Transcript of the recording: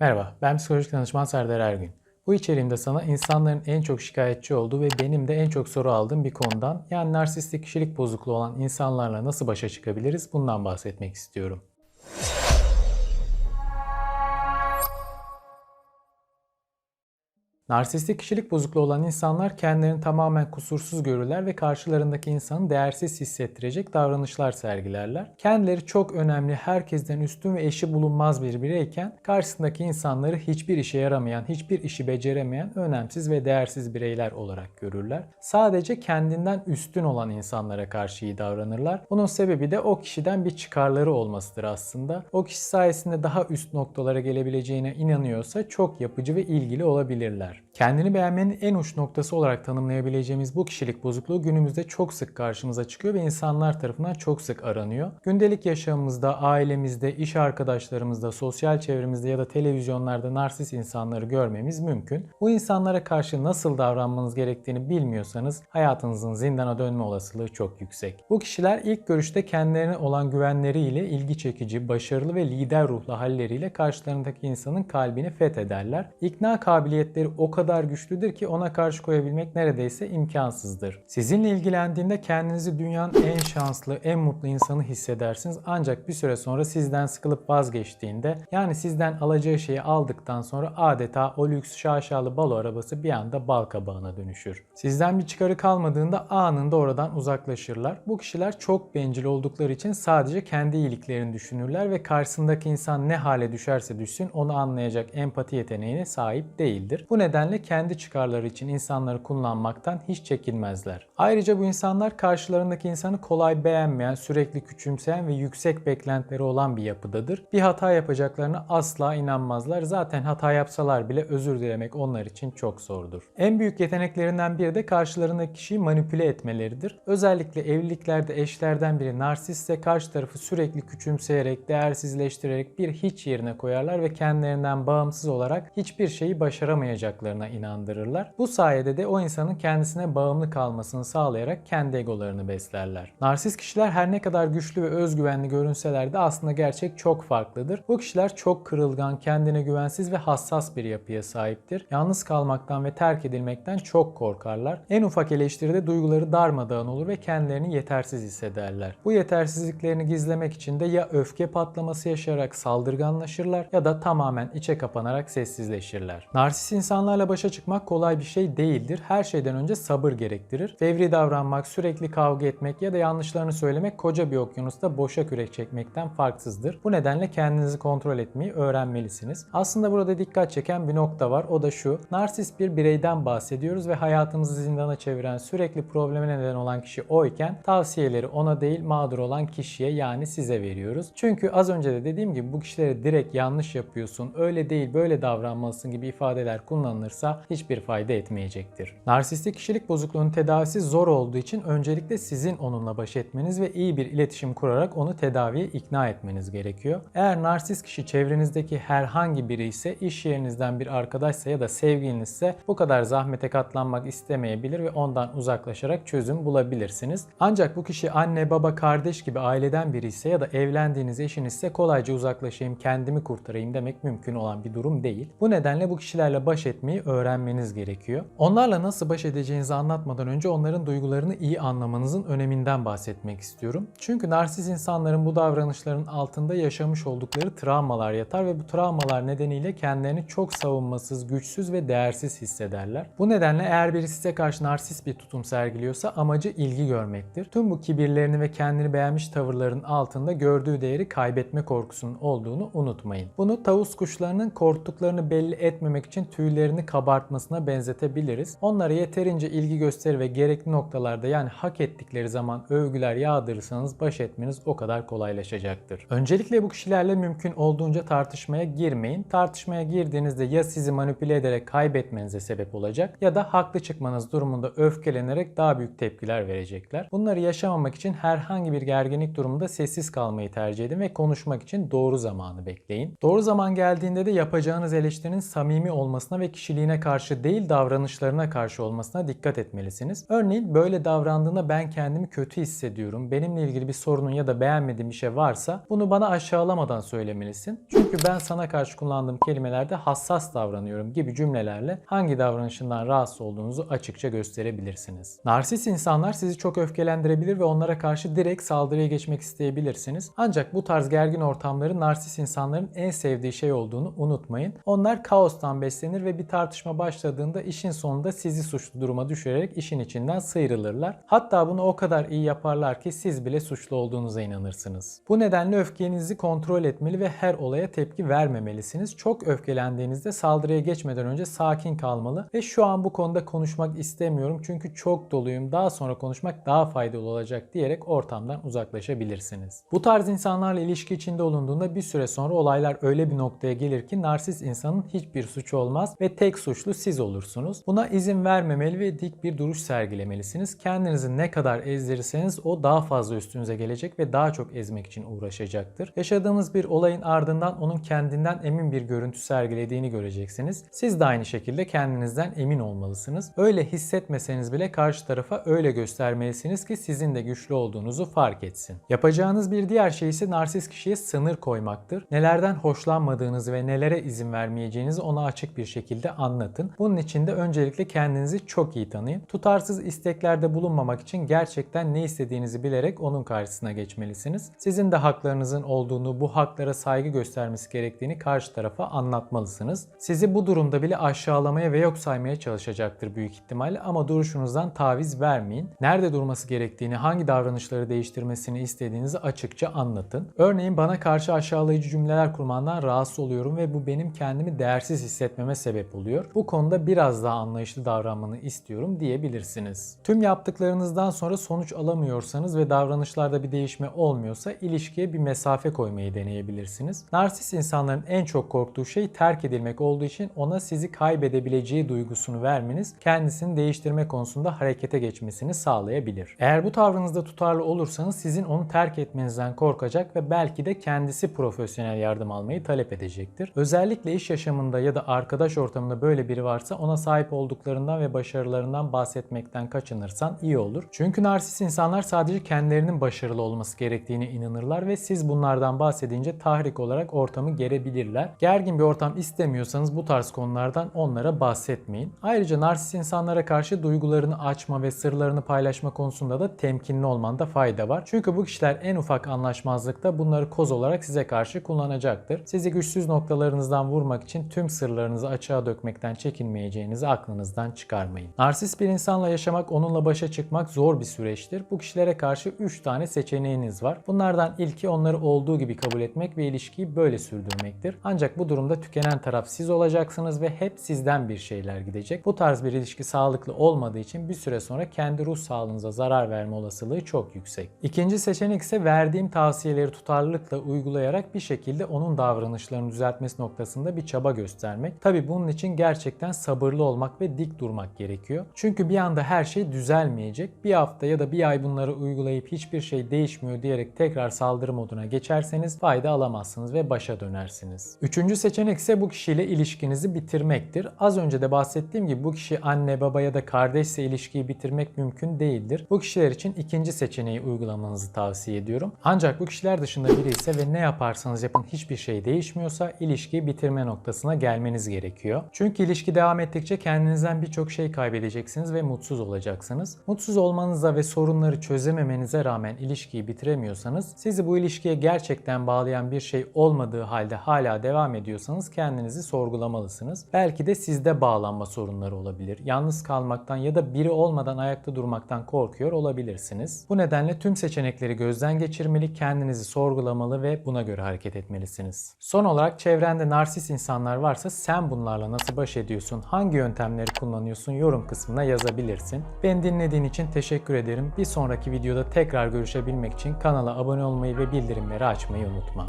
Merhaba, ben psikolojik danışman Serdar Ergün. Bu içeriğimde sana insanların en çok şikayetçi olduğu ve benim de en çok soru aldığım bir konudan yani narsistik kişilik bozukluğu olan insanlarla nasıl başa çıkabiliriz bundan bahsetmek istiyorum. Narsistik kişilik bozukluğu olan insanlar kendilerini tamamen kusursuz görürler ve karşılarındaki insanı değersiz hissettirecek davranışlar sergilerler. Kendileri çok önemli, herkesten üstün ve eşi bulunmaz bir bireyken karşısındaki insanları hiçbir işe yaramayan, hiçbir işi beceremeyen, önemsiz ve değersiz bireyler olarak görürler. Sadece kendinden üstün olan insanlara karşı iyi davranırlar. Bunun sebebi de o kişiden bir çıkarları olmasıdır aslında. O kişi sayesinde daha üst noktalara gelebileceğine inanıyorsa çok yapıcı ve ilgili olabilirler. Kendini beğenmenin en uç noktası olarak tanımlayabileceğimiz bu kişilik bozukluğu günümüzde çok sık karşımıza çıkıyor ve insanlar tarafından çok sık aranıyor. Gündelik yaşamımızda, ailemizde, iş arkadaşlarımızda, sosyal çevremizde ya da televizyonlarda narsist insanları görmemiz mümkün. Bu insanlara karşı nasıl davranmanız gerektiğini bilmiyorsanız hayatınızın zindana dönme olasılığı çok yüksek. Bu kişiler ilk görüşte kendilerine olan güvenleriyle ilgi çekici, başarılı ve lider ruhlu halleriyle karşılarındaki insanın kalbini fethederler. İkna kabiliyetleri o kadar güçlüdür ki ona karşı koyabilmek neredeyse imkansızdır. Sizinle ilgilendiğinde kendinizi dünyanın en şanslı, en mutlu insanı hissedersiniz. Ancak bir süre sonra sizden sıkılıp vazgeçtiğinde yani sizden alacağı şeyi aldıktan sonra adeta o lüks şaşalı balo arabası bir anda bal kabağına dönüşür. Sizden bir çıkarı kalmadığında anında oradan uzaklaşırlar. Bu kişiler çok bencil oldukları için sadece kendi iyiliklerini düşünürler ve karşısındaki insan ne hale düşerse düşsün onu anlayacak empati yeteneğine sahip değildir. Bu nedenle kendi çıkarları için insanları kullanmaktan hiç çekinmezler. Ayrıca bu insanlar karşılarındaki insanı kolay beğenmeyen, sürekli küçümseyen ve yüksek beklentileri olan bir yapıdadır. Bir hata yapacaklarına asla inanmazlar. Zaten hata yapsalar bile özür dilemek onlar için çok zordur. En büyük yeteneklerinden biri de karşılarındaki kişiyi manipüle etmeleridir. Özellikle evliliklerde eşlerden biri narsistse karşı tarafı sürekli küçümseyerek, değersizleştirerek bir hiç yerine koyarlar ve kendilerinden bağımsız olarak hiçbir şeyi başaramayacaklarına inandırırlar. Bu sayede de o insanın kendisine bağımlı kalmasını sağlayarak kendi egolarını beslerler. Narsist kişiler her ne kadar güçlü ve özgüvenli görünseler de aslında gerçek çok farklıdır. Bu kişiler çok kırılgan, kendine güvensiz ve hassas bir yapıya sahiptir. Yalnız kalmaktan ve terk edilmekten çok korkarlar. En ufak eleştiride duyguları darmadağın olur ve kendilerini yetersiz hissederler. Bu yetersizliklerini gizlemek için de ya öfke patlaması yaşayarak saldırganlaşırlar ya da tamamen içe kapanarak sessizleşirler. Narsist insanlarla başa çıkmak kolay bir şey değildir. Her şeyden önce sabır gerektirir. Fevri davranmak, sürekli kavga etmek ya da yanlışlarını söylemek koca bir okyanusta boşa kürek çekmekten farksızdır. Bu nedenle kendinizi kontrol etmeyi öğrenmelisiniz. Aslında burada dikkat çeken bir nokta var. O da şu. Narsist bir bireyden bahsediyoruz ve hayatımızı zindana çeviren, sürekli probleme neden olan kişi o iken tavsiyeleri ona değil mağdur olan kişiye yani size veriyoruz. Çünkü az önce de dediğim gibi bu kişilere direkt yanlış yapıyorsun, öyle değil böyle davranmalısın gibi ifadeler kullanılırsa hiçbir fayda etmeyecektir. Narsistik kişilik bozukluğunun tedavisi zor olduğu için öncelikle sizin onunla baş etmeniz ve iyi bir iletişim kurarak onu tedaviye ikna etmeniz gerekiyor. Eğer narsist kişi çevrenizdeki herhangi biri ise, iş yerinizden bir arkadaşsa ya da sevgilinizse bu kadar zahmete katlanmak istemeyebilir ve ondan uzaklaşarak çözüm bulabilirsiniz. Ancak bu kişi anne, baba, kardeş gibi aileden biri ise ya da evlendiğiniz eşinizse kolayca uzaklaşayım, kendimi kurtarayım demek mümkün olan bir durum değil. Bu nedenle bu kişilerle baş etmeyi öğrenmeniz gerekiyor. Onlarla nasıl baş edeceğinizi anlatmadan önce onların duygularını iyi anlamanızın öneminden bahsetmek istiyorum. Çünkü narsist insanların bu davranışların altında yaşamış oldukları travmalar yatar ve bu travmalar nedeniyle kendilerini çok savunmasız, güçsüz ve değersiz hissederler. Bu nedenle eğer biri size karşı narsist bir tutum sergiliyorsa amacı ilgi görmektir. Tüm bu kibirlerini ve kendini beğenmiş tavırların altında gördüğü değeri kaybetme korkusunun olduğunu unutmayın. Bunu tavus kuşlarının korktuklarını belli etmemek için tüylerini kabartmasına benzetebiliriz. Onlara yeterince ilgi gösterir ve gerekli noktalarda yani hak ettikleri zaman övgüler yağdırırsanız baş etmeniz o kadar kolaylaşacaktır. Öncelikle bu kişilerle mümkün olduğunca tartışmaya girmeyin. Tartışmaya girdiğinizde ya sizi manipüle ederek kaybetmenize sebep olacak ya da haklı çıkmanız durumunda öfkelenerek daha büyük tepkiler verecekler. Bunları yaşamamak için herhangi bir gerginlik durumunda sessiz kalmayı tercih edin ve konuşmak için doğru zamanı bekleyin. Doğru zaman geldiğinde de yapacağınız eleştirinin samimi olmasına ve kişi kişiliğine karşı değil davranışlarına karşı olmasına dikkat etmelisiniz. Örneğin böyle davrandığında ben kendimi kötü hissediyorum. Benimle ilgili bir sorunun ya da beğenmediğim bir şey varsa bunu bana aşağılamadan söylemelisin. Çünkü ben sana karşı kullandığım kelimelerde hassas davranıyorum gibi cümlelerle hangi davranışından rahatsız olduğunuzu açıkça gösterebilirsiniz. Narsist insanlar sizi çok öfkelendirebilir ve onlara karşı direkt saldırıya geçmek isteyebilirsiniz. Ancak bu tarz gergin ortamları narsist insanların en sevdiği şey olduğunu unutmayın. Onlar kaostan beslenir ve bir tartışma başladığında işin sonunda sizi suçlu duruma düşürerek işin içinden sıyrılırlar. Hatta bunu o kadar iyi yaparlar ki siz bile suçlu olduğunuza inanırsınız. Bu nedenle öfkenizi kontrol etmeli ve her olaya tepki vermemelisiniz. Çok öfkelendiğinizde saldırıya geçmeden önce sakin kalmalı ve şu an bu konuda konuşmak istemiyorum çünkü çok doluyum. Daha sonra konuşmak daha faydalı olacak diyerek ortamdan uzaklaşabilirsiniz. Bu tarz insanlarla ilişki içinde olunduğunda bir süre sonra olaylar öyle bir noktaya gelir ki narsist insanın hiçbir suçu olmaz ve tek suçlu siz olursunuz. Buna izin vermemeli ve dik bir duruş sergilemelisiniz. Kendinizi ne kadar ezdirirseniz o daha fazla üstünüze gelecek ve daha çok ezmek için uğraşacaktır. Yaşadığımız bir olayın ardından onun kendinden emin bir görüntü sergilediğini göreceksiniz. Siz de aynı şekilde kendinizden emin olmalısınız. Öyle hissetmeseniz bile karşı tarafa öyle göstermelisiniz ki sizin de güçlü olduğunuzu fark etsin. Yapacağınız bir diğer şey ise narsist kişiye sınır koymaktır. Nelerden hoşlanmadığınızı ve nelere izin vermeyeceğinizi ona açık bir şekilde anlatın. Bunun için de öncelikle kendinizi çok iyi tanıyın. Tutarsız isteklerde bulunmamak için gerçekten ne istediğinizi bilerek onun karşısına geçmelisiniz. Sizin de haklarınızın olduğunu, bu haklara saygı göstermesi gerektiğini karşı tarafa anlatmalısınız. Sizi bu durumda bile aşağılamaya ve yok saymaya çalışacaktır büyük ihtimalle ama duruşunuzdan taviz vermeyin. Nerede durması gerektiğini, hangi davranışları değiştirmesini istediğinizi açıkça anlatın. Örneğin bana karşı aşağılayıcı cümleler kurmandan rahatsız oluyorum ve bu benim kendimi değersiz hissetmeme sebep oluyor. Bu konuda biraz daha anlayışlı davranmanı istiyorum diyebilirsiniz. Tüm yaptıklarınızdan sonra sonuç alamıyorsanız ve davranışlarda bir değişme olmuyorsa ilişkiye bir mesafe koymayı deneyebilirsiniz. Narsist insanların en çok korktuğu şey terk edilmek olduğu için ona sizi kaybedebileceği duygusunu vermeniz kendisini değiştirme konusunda harekete geçmesini sağlayabilir. Eğer bu tavrınızda tutarlı olursanız sizin onu terk etmenizden korkacak ve belki de kendisi profesyonel yardım almayı talep edecektir. Özellikle iş yaşamında ya da arkadaş ortamında böyle biri varsa ona sahip olduklarından ve başarılarından bahsetmekten kaçınırsan iyi olur. Çünkü narsist insanlar sadece kendilerinin başarılı olması gerektiğine inanırlar ve siz bunlardan bahsedince tahrik olarak ortamı gerebilirler. Gergin bir ortam istemiyorsanız bu tarz konulardan onlara bahsetmeyin. Ayrıca narsist insanlara karşı duygularını açma ve sırlarını paylaşma konusunda da temkinli olmanda fayda var. Çünkü bu kişiler en ufak anlaşmazlıkta bunları koz olarak size karşı kullanacaktır. Sizi güçsüz noktalarınızdan vurmak için tüm sırlarınızı açığa dökmekten çekinmeyeceğinizi aklınızdan çıkarmayın. Narsist bir insanla yaşamak, onunla başa çıkmak zor bir süreçtir. Bu kişilere karşı 3 tane seçeneğiniz var. Bunlardan ilki onları olduğu gibi kabul etmek ve ilişkiyi böyle sürdürmektir. Ancak bu durumda tükenen taraf siz olacaksınız ve hep sizden bir şeyler gidecek. Bu tarz bir ilişki sağlıklı olmadığı için bir süre sonra kendi ruh sağlığınıza zarar verme olasılığı çok yüksek. İkinci seçenek ise verdiğim tavsiyeleri tutarlılıkla uygulayarak bir şekilde onun davranışlarını düzeltmesi noktasında bir çaba göstermek. Tabi bunun için gerçekten sabırlı olmak ve dik durmak gerekiyor. Çünkü bir anda her şey düzelmeyecek. Bir hafta ya da bir ay bunları uygulayıp hiçbir şey değişmiyor diyerek tekrar saldırı moduna geçerseniz fayda alamazsınız ve başa dönersiniz. Üçüncü seçenek ise bu kişiyle ilişkinizi bitirmektir. Az önce de bahsettiğim gibi bu kişi anne baba ya da kardeşse ilişkiyi bitirmek mümkün değildir. Bu kişiler için ikinci seçeneği uygulamanızı tavsiye ediyorum. Ancak bu kişiler dışında biri ise ve ne yaparsanız yapın hiçbir şey değişmiyorsa ilişkiyi bitirme noktasına gelmeniz gerekiyor. Çünkü ilişki devam ettikçe kendinizden birçok şey kaybedeceksiniz ve mutsuz olacaksınız. Mutsuz olmanıza ve sorunları çözememenize rağmen ilişkiyi bitiremiyorsanız sizi bu ilişkiye gerçekten bağlayan bir şey olmadığı halde hala devam ediyorsanız kendinizi sorgulamalısınız. Belki de sizde bağlanma sorunları olabilir. Yalnız kalmaktan ya da biri olmadan ayakta durmaktan korkuyor olabilirsiniz. Bu nedenle tüm seçenekleri gözden geçirmeli, kendinizi sorgulamalı ve buna göre hareket etmelisiniz. Son olarak çevrende narsist insanlar varsa sen bunlarla nasıl baş ediyorsun, hangi yöntemleri kullanıyorsun yorum kısmına yazabilirsin. Beni dinlediğin için teşekkür ederim. Bir sonraki videoda tekrar görüşebilmek için kanala abone olmayı ve bildirimleri açmayı unutma.